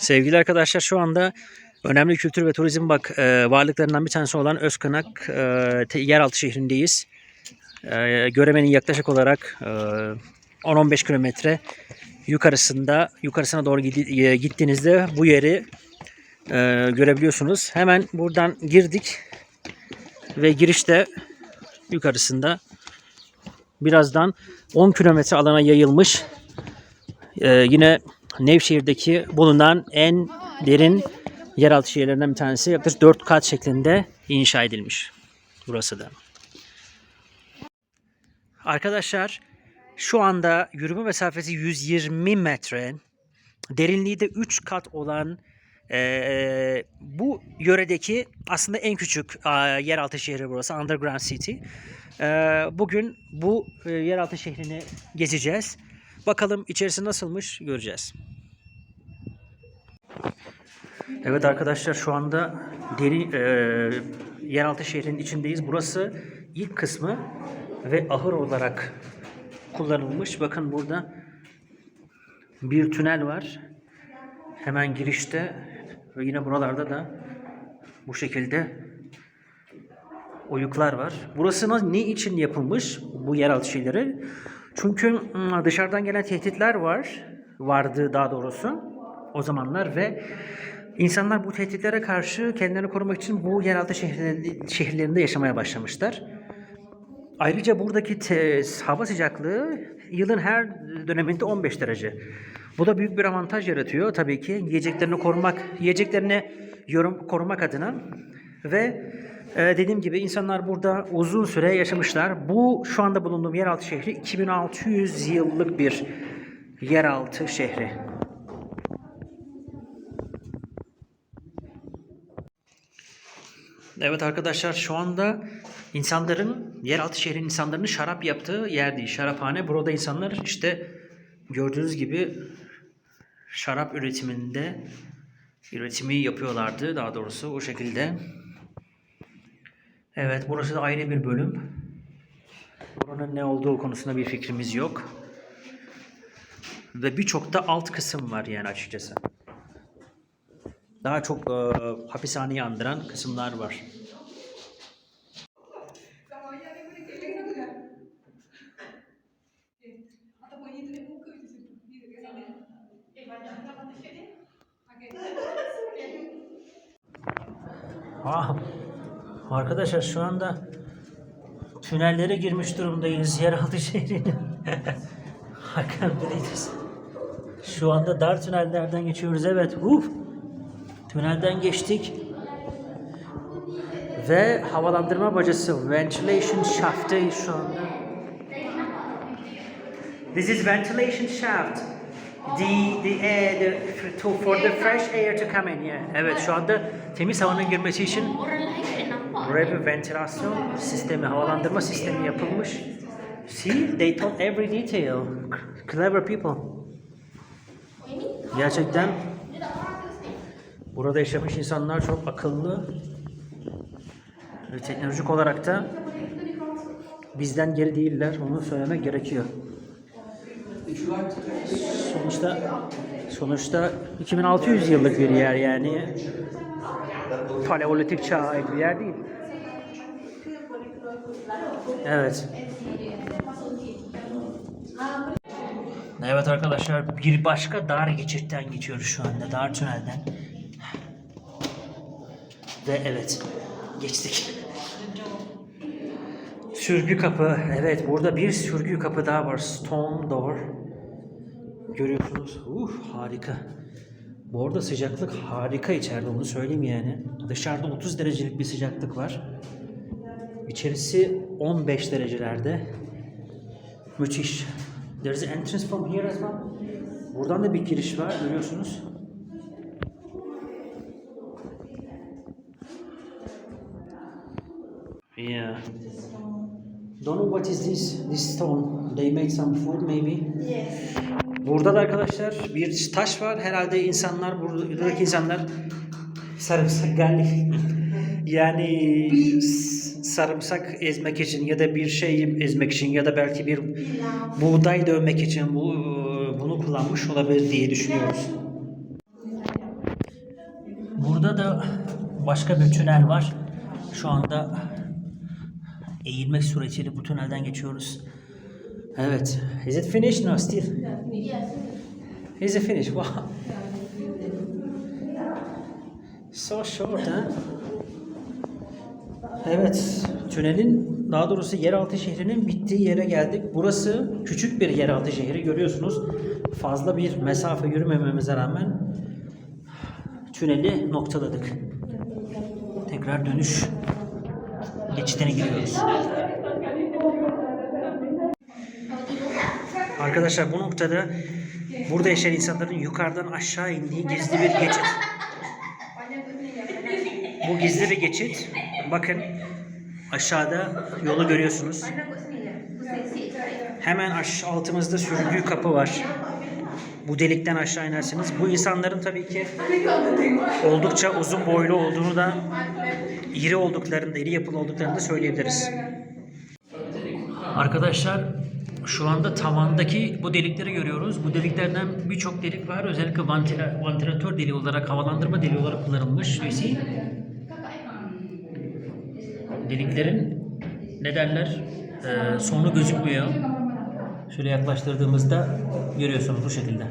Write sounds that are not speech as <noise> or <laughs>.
Sevgili arkadaşlar şu anda önemli kültür ve turizm bak e, varlıklarından bir tanesi olan Özkanak e, yeraltı şehrindeyiz. E, Göreme'nin yaklaşık olarak e, 10-15 kilometre yukarısında yukarısına doğru e, gittiğinizde bu yeri e, görebiliyorsunuz. Hemen buradan girdik ve girişte yukarısında birazdan 10 kilometre alana yayılmış ee, yine Nevşehir'deki bulunan en derin yeraltı şehirlerinden bir tanesi. Yaklaşık 4 kat şeklinde inşa edilmiş. Burası da. Arkadaşlar şu anda yürüme mesafesi 120 metre. Derinliği de 3 kat olan eee, bu yöredeki aslında en küçük eee, yeraltı şehri burası. Underground City. Eee, bugün bu eee, yeraltı şehrini gezeceğiz. Bakalım içerisi nasılmış göreceğiz. Evet arkadaşlar şu anda deri e, yeraltı şehrin içindeyiz. Burası ilk kısmı ve ahır olarak kullanılmış. Bakın burada bir tünel var. Hemen girişte ve yine buralarda da bu şekilde oyuklar var. Burası ne için yapılmış bu yeraltı şeyleri? Çünkü dışarıdan gelen tehditler var. Vardı daha doğrusu o zamanlar ve insanlar bu tehditlere karşı kendilerini korumak için bu yeraltı şehirlerinde, şehirlerinde yaşamaya başlamışlar. Ayrıca buradaki te- hava sıcaklığı yılın her döneminde 15 derece. Bu da büyük bir avantaj yaratıyor tabii ki yiyeceklerini korumak, yiyeceklerini yorum, korumak adına ve e, dediğim gibi insanlar burada uzun süre yaşamışlar. Bu şu anda bulunduğum yeraltı şehri 2600 yıllık bir yeraltı şehri. Evet arkadaşlar şu anda insanların yeraltı şehrin insanların şarap yaptığı yer değil. Şaraphane. Burada insanlar işte gördüğünüz gibi şarap üretiminde üretimi yapıyorlardı daha doğrusu o şekilde. Evet burası da ayrı bir bölüm. Buranın ne olduğu konusunda bir fikrimiz yok. Ve birçok da alt kısım var yani açıkçası. Daha çok e, hapishaneyi andıran kısımlar var. <laughs> Ah, arkadaşlar şu anda tünellere girmiş durumdayız yeraltı <laughs> şehrinin. Hakan Bey'deyiz. Şu anda dar tünellerden geçiyoruz evet. Uf. Tünelden geçtik. Ve havalandırma bacası ventilation shaft'ı şu anda. This is ventilation shaft. The the air the, to, for the fresh air to come in. Yeah. Evet şu anda temiz havanın girmesi için buraya bir ventilasyon sistemi, havalandırma sistemi yapılmış. See, they told every detail. Clever people. Gerçekten burada yaşamış insanlar çok akıllı ve teknolojik olarak da bizden geri değiller. Onu söylemek gerekiyor. Sonuçta sonuçta 2600 yıllık bir yer yani. Paleolitik çağa ait bir yer değil. Evet. Evet arkadaşlar bir başka dar geçitten geçiyoruz şu anda. Dar tünelden. Ve evet geçtik. Sürgü kapı. Evet burada bir sürgü kapı daha var. Stone door. Görüyorsunuz. Uh harika. Bu arada sıcaklık harika içeride onu söyleyeyim yani. Dışarıda 30 derecelik bir sıcaklık var. İçerisi 15 derecelerde. Müthiş. There's an entrance from here as well. Buradan da bir giriş var görüyorsunuz. Yeah. Don't know what is this this stone. They made some food maybe. Burada da arkadaşlar bir taş var. Herhalde insanlar buradaki insanlar sarımsak yani <laughs> s- sarımsak ezmek için ya da bir şey ezmek için ya da belki bir buğday dövmek için bu bunu kullanmış olabilir diye düşünüyoruz. Burada da başka bir tünel var. Şu anda eğilmek suretiyle bu tünelden geçiyoruz. Evet. Is it finished? No, still. Is it finished? Wow. So short, ha? Evet, tünelin daha doğrusu yeraltı şehrinin bittiği yere geldik. Burası küçük bir yeraltı şehri görüyorsunuz. Fazla bir mesafe yürümememize rağmen tüneli noktaladık. Tekrar dönüş geçidine giriyoruz. Arkadaşlar bu noktada burada yaşayan insanların yukarıdan aşağı indiği gizli bir geçit. Bu gizli bir geçit. Bakın aşağıda yolu görüyorsunuz. Hemen altımızda sürücü kapı var. Bu delikten aşağı inersiniz. Bu insanların tabii ki oldukça uzun boylu olduğunu da iri olduklarını da, iri yapılı olduklarını da söyleyebiliriz. Arkadaşlar şu anda tavandaki bu delikleri görüyoruz. Bu deliklerden birçok delik var. Özellikle ventila- ventilatör deliği olarak, havalandırma deliği olarak kullanılmış. See? Deliklerin ne derler? Ee, sonu gözükmüyor. Şöyle yaklaştırdığımızda görüyorsunuz bu şekilde.